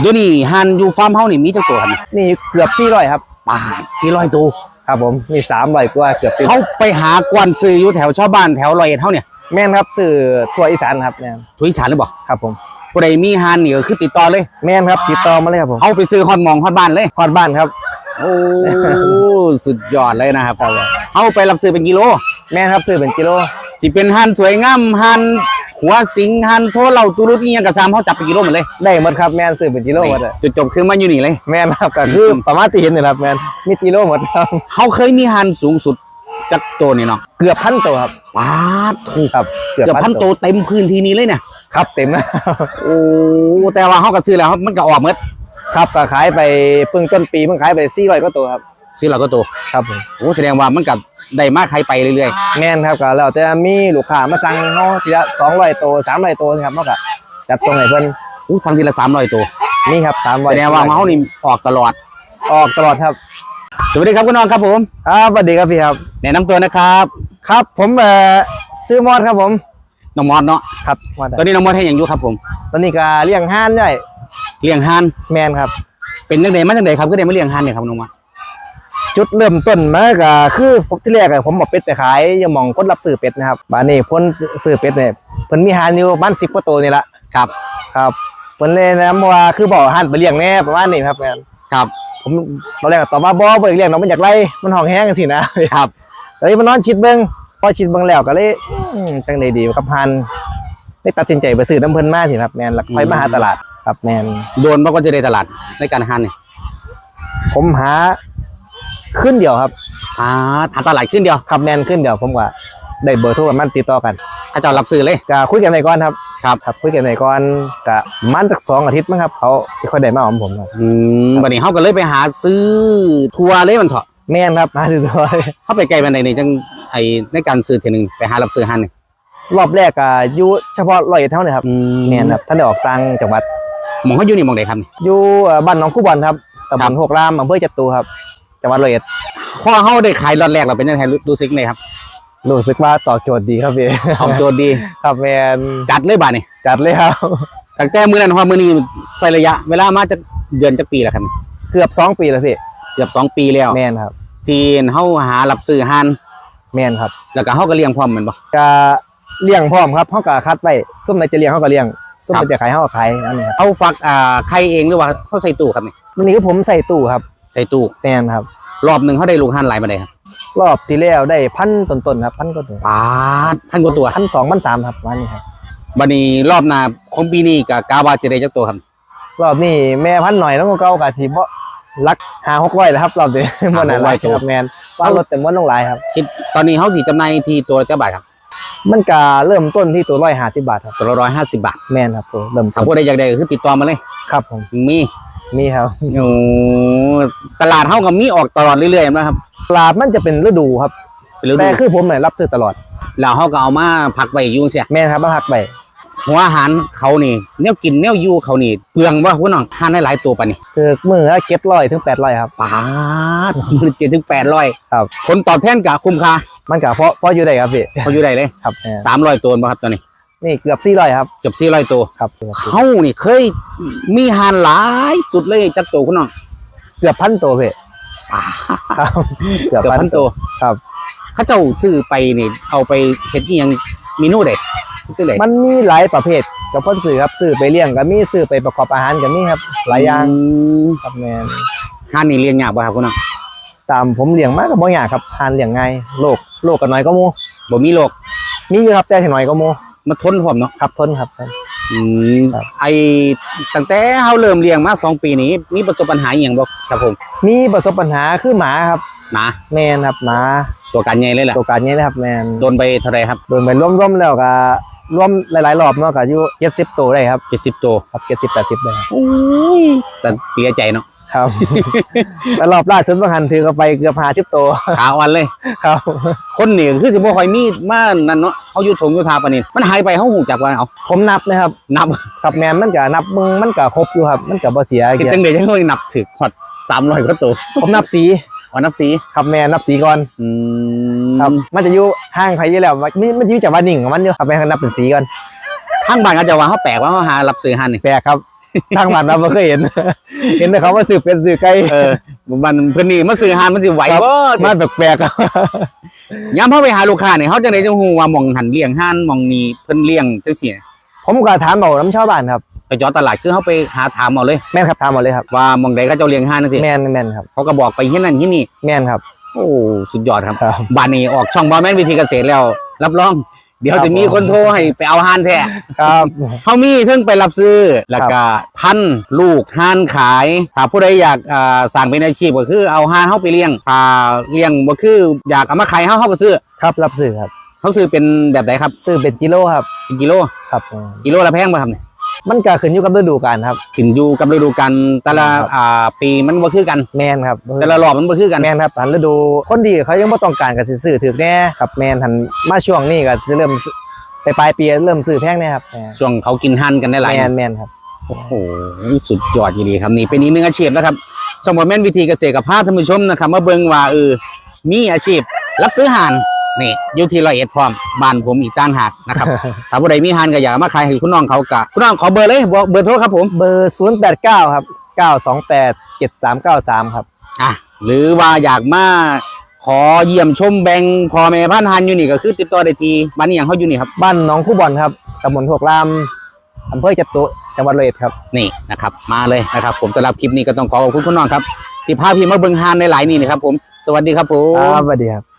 เดี๋ยวนี้หันอยู่ฟาร์มเฮานี่มีจักตัวครับนี่เกือบสี่ร้อยครับปาด400ตัวครับผมมีสามร้อยกว่าเกือบสี่เขาไปหากวนซื้ออยู่แถวชาวบ้านแถวร้อยเอ็ดเฮาเนี่ยแม่นครับสื่อทั่วอีสานครับแม่นทุยสานหรือบ่ครับผมผู้ใดมีหันนี่ก็คือติดต่อเลย แม่นครับติดต่อมาเลยครับผมเขาไปซื้อฮอดหมองฮอดบ้านเลย ฮอดบ้านครับ โอ้สุดยอดเลยนะครับเขาไปรับซื้อเป็นกิโล แม่นครับซื้อเป็นกิโล สิเป็นหันสวยงามหัน หัวสิงหันโทเหล่าตุรุดนี่ยังกระซามเขาจับเป็นกิโลหมดเลยได้หมดครับแม่นซื้อเป็นกิโลหมดอะจุดจบคือมาอยู่นี่เลย แม่นครับก็คือประมาณที่เห็นนี่แหละครับแม่นมีกิโลหมดครับเขาเคยมีหันสูงสุดจักตัวนี่เนาะเกือบพันตัวครับปาดถูกครับเกือบพันตัวเต็มพื้นที่นี้เลยเนี่ยครับเต็มนะโอ้แต่ว่าเขาก็ซื้อแล้วครับมันก็ออกหมดครับก็ขายไปเพิ่งต้นปีเพิ่งขายไปสี่ร้อยก็ตัวครับ ซื้อแล้วก็ตัวครับผมโอ้แสดงว่ามันกับได้มากใครไปเรื่อยแม่นครับก็แล้วแต่มีลูกค้ามาสั่งเฮาทีละสองร้อยตัวสามร้อยตัวนะครับเฮาก็จัดตรงให้เพิ่นๆอู้สั่งทีละสามร้อยตัวนี่ครับสามร้อยแสดงว่าเขานี่ออกตลอด ออกตลอดครับ สวัสดีครับคุณน้องครับผมครับสวัสดีครับพี่ครับ แนะนำตัวนะครับครับผมเอ่อซื้อมอดครับผมน้องมอดเนาะครับมอดตอนนี้น้องมอดให้อย่างอยู่ครับผมตอนนี้ก็เลี้ยงห่านได้เลี้ยงหันแมนครับเป็นจังไดมาจังไดครับก็ได้มาเลี้ยงหันเนี่ยครับน้องมอด จุดเริ่มต้นมาก็คือผมที่แรกอะผมบอกเป็ดไปขายยังมองคนรับซื้อเป็ดนะครับบ้านนี้คนซื้อเป็ดเนี่ยเพิ่นมีห่านอยู่บ้านสิบกว่าตัวนี่ละครับครับเพิ่นเลยนะว่าคือบอกห่านไปเลี้ยงแน่ประมาณนี้ครับแมนครับ ผมตอนแรกก็ตอบว่าบ่บ่อยากเลี้ยงน้องมันอยากไล่มันห้องแห้งจังซี่นะครับเลยมานอนชิดเบิ่งพอชิดเบิ่งแล้วก็เลยอืมจังไดดีกับห่านได้ตัดสินใจไปซื้อน้ำเพิ่นมาสิครับแมนแล้วค่อยมาหาตลาดครับแมนโดนบ่ก็จะได้ตลาดในการหันเนี่ยผมหา ขึ้นเดียวครับหาหาตลาดขึ้นเดียวขับแมนขึ้นเดียวผมว่าได้เบอร์โทรกันมันติดต่อกันเขาเจ้ารับซื้อเลยก็คุยกันในก่อนครับครับครับคุยกันในก่อนก็มันสักสองอาทิตย์มั้งครับเขาที่ค่อยได้มาหอมผมครับอืมวันนี้เขาก็เลยไปหาซื้อทัวร์เลยมันเถอะแม่นครับมาสิซอยเขาไปไกลบันไดนี่จังไอในการซื้อเทีนึงไปหารับซื้อหันนี่รอบแรกก็อยู่เฉพาะร้อยเอ็ดเท่านี้ครับอืแม่นครับท่านได้ออกตังจังหวัดหมองเขาอยู่นี่หมองใดครับนี่อยู่เอ่อบ้านหนองคู่บอลครับตำบครับลหกรามอำเภอจตุครับ จังหวัดร้อยเอ็ดพอเขาได้ขายรอดแรกเราเป็นยังไงรู้รู้สึกไงครับรู้สึกว่าตอบโจทย์ดีครับพี่เอาโจทย์ดีครับแมนจัดเลยบ้านี่จัดเลยครับตั้งแต่มือนั้นพอมือนี้ใส่ระยะ เวลามาจะเดือนจะปีแล้วครับเกือบสองปีแล้วพี่เกือบสองปีแล้วแมนครับ ที่เขาหารับซื้อหันแมนครับ แล้วก็เขาก็เลี้ยงพร้อมแมันบ่ก็เลี้ยงพร้อมครับเขาก็คัดไว้ส้มไหนจะเลี้ยงเขาก็เลี้ยงส้มครัไหนบจะขายเขาก็ขายนั่นเองครับเขาฟักอ่าไข่เองหรือว่าเขาใส่ตู้ครับนี่วันนี้ก็ผมใส่ตู้ครับ ใส่ตู้แมนครับ รอบหนึ่งเขาได้ลูกหันหลายมาได้ครับรอบที่แล้วได้พันต้นๆครับพันก็ตัวปาดพันกว่าตัวพันสองพันสามครับวันนี้ครับบันนี้รอบหน้าของปีนี้กับกาวาจะได้จักตัวครับรอบนี้แม่พันหน่อยแล้วก็เก่ากะสีบ่ลักหาหกร้อยแล้วครับรอบนี้มันน่ะ500ตัวครับแมนว่ารถเต็มวันลงหลายครับคิดตอนนี้เขาสิจำหน่ายที่ตัวละเจ้าบาทครับ มันก็เริ่มต้นที่ตัวร้อยห้าสิบบาทครับตัวละร้อยห้าสิบบาทแมนครับตัวเริ่มถ้าต้นผู้ใดอยากได้ก็คือติดต่อมาเลยครับผมมี มีครับโอ้ตลาดเขากับมีออกตลอดเรื่อยๆนะครับตลาดมันจะเป็นฤดูครับเป็นฤดูแต่คือผมเนี่ยรับซื้อตลอดแล้วเขาก็เอามาพักไว้อยุ่จั่งเสียแม่นครับมาหักไปหัวอาหารเขานี่แนวกินแนวอยู่เขานี่เปลืองว่าคุณน้องทานได้หลายตัวปะนี่คือมือละเก็ตร้อยถึงแปดร้อยครับปาดมือเจ็ดถึงแปดร้อยครับผลตอบแทนกับคุ้มค่ามันก็เพราะเพราะอยู่ได้ครับพี่เขาอยู่ได้เลยครับแม่นสามร้อยตัวบ่ครับตอนนี้ นี่เกือบสี่ร้อยครับเกือบสี่ร้อยตัวครับเขานี่เคยมีหานหลายสุดเลยจักตัวคุณน้องเกือบพันตัวพี่ปาครับเกือบพันตัวครับเขาเจ้าซื้อไปนี่เอาไปเฮ็ดอิหยังเมนูเด็ดตึ้งเด็ดมันมีหลายประเภทกับพ่นสื่อครับสื่อไปเลี้ยงก็มีสื่อไปประกอบอาหารก็มีครับ หลายอย่างครับแมนหานนี่เลี้ยงยากบ่ครับคุณน้องตามผมเลี้ยงมากก็บ่ยากครับทานเลี้ยงง่ายโลกโลกก็น้อยก็หมูบ่มีโรคมีอยู่ครับแต่สิน้อยก็หมู มาทนพร้อมเนาะครับทนครับ อืมครับ ไอตั้งแต่เฮาเริ่มเลี้ยงมาสองปีนี้ มีประสบปัญหาอหย่างบ่ครับผมมีประสบปัญหาคือหมาครับหนาแมนครับหมาตัวการใหญ่เลยล่ะตัวการนี้นะครับแมนโดนไปเท่าไหรครับโดนไปร่วมๆแล้วก็ร่วมหลายๆรอบเนาะก็อยู่70ตัวได้ครับเจ็ดสิบตัวครับ70 80ได้ครับโอ้ยแต่เสียใจเนาะ ครับแล้วรอบล่าสุดบางหันถือก็ไปเกือบ50ตัวขาอ่อนเลย ครับ คนนี่คือสิบ่ค่อยมีมานั่นเนาะเฮาอยู่ถงอยู่ทาปานนี้มันหายไปเฮาหูจักว่าเอาผมนับนะครับ นับครับแมนมันก็นับมึงมันก็ครบอยู่ครับ มันก็บ่เสียคิดเกียรจัติงได๋จังเลยนับถึกฮอด300กว่าตัวผมนับสีอ๋อนับสีครับแมนนับสีก่อนอืครับมมันจะอยู่ห่างใครอยู่แล้วมันมันจะอยู่จากวันหนึ่งของมันอยู่ครับแมนนับเป็นสีก่อนทางบ้านก็จะว่าเฮาแปลกว่าเฮาหารับซื้อหันนี่แปลกครับ ทางบ้านเราบ่เคยเห็น เห็นแต่เขาว่าซื้อเป็ดซื้อไก่เออมันเพิ่นนี่มาซื้ออาหารมันสิไหวครับบ่มาแปลกๆครับยามเฮาไปหาลูกค้าเนี่ยเฮาจังได๋จะฮู้ว่าหม่องหันเลี้ยงห่านหม่องนี้เพิ่นเลี้ยงจังซี่ผมก็ถามเอาน้ำชาวบ้านครับไปจอตลาดคือเฮาไปหาถามเอาเลย แม่นครับถามเอาเลยครับ ว่าหม่องใดเขาเจ้าเลี้ยงห่านจังซี่แม่นแม่นครับเขาก็บอกไปเฮ็ดนั่นเฮ็ดนี่แม่นครับ โอ้สุดยอดครับครับบ้านนี้ออกช่องบ่แม่นวิธีเกษตรแล้ว รับรอง เดี๋ยวครับจะมีคนโทรให้ไปเอาห่านแท้ครับเขามีเพิ่งไปรับซื้อแล้วก็พันธุ์ลูกห่านขายถ้าผู้ใดอยากอ่าสร้างเป็นอาชีพก็คือเอาห่านเฮาไปเลี้ยงถ้าเลี้ยงบ่คืออยากเอามาขายเฮาเฮาก็ซื้อครับรับซื้อครับเขาซื้อเป็นแบบไหนครับ ซื้อเป็นกิโลครับเป็นกิโลครับกิโลละแพงป่ะครับเนี่ย มันก็ขึ้นอยู่กับฤดูกาลครับ ขึ้นอยู่กับฤดูกาลแต่ละครับอ่าปีมันบ่คือกัน แม่นครับแต่ละรอบมันบ่คือกันแม่นครับหันฤดูคนดีเขายังบ่ต้องการก็สิซื้อถือแน่ครับแม่นหันมาช่วงนี้ก็สิเริ่มซื้อไปปลายปีเริ่มซื้อแพงแน่ครับแม่นช่วงเขากินห่านกันได้หลายแม่นแม่นครับโอ้โหสุดยอดจริงๆครับนี่เป็นอีกหนึ่งอาชีพนะครับสมบูรณ์แม่นวิธีเกษตรกับพาท่านผู้ชมนะครับมาเบิ่งว่าเออมีอาชีพรับซื้อห่าน นี่อยู่ที่ร้อยเอ็ดพร้อมบ้านผมอีกต่างหากนะครับ ถ้าผู้ใดมีห่านก็อยากเอามาขายให้คุณน้องเขากะคุณน้องขอเบอร์เลยบอกเบอร์โทรครับผมเบอร์089ครับ928 7393ครับอะหรือว่าอยากมาขอเยี่ยมชมแบงค์พอแม่พันธุ์ห่านอยู่นี่ก็คือติดต่อได้ที่บ้านนี้อย่างเขาอยู่นี่ครับบ้านหน้องคู่บอลครับตำบลโถกรามอำเภอจตุจังหวัดร้อยเอ็ดครับนี่นะครับมาเลยนะครับ ผมสำหรับคลิปนี้ก็ต้องขอขอบคุณคุณน้องครับที่พาพี่มาเบิ่งห่านในหลายๆนี่นะครับผมสวัสดีครับผมครับสวัสดีครับ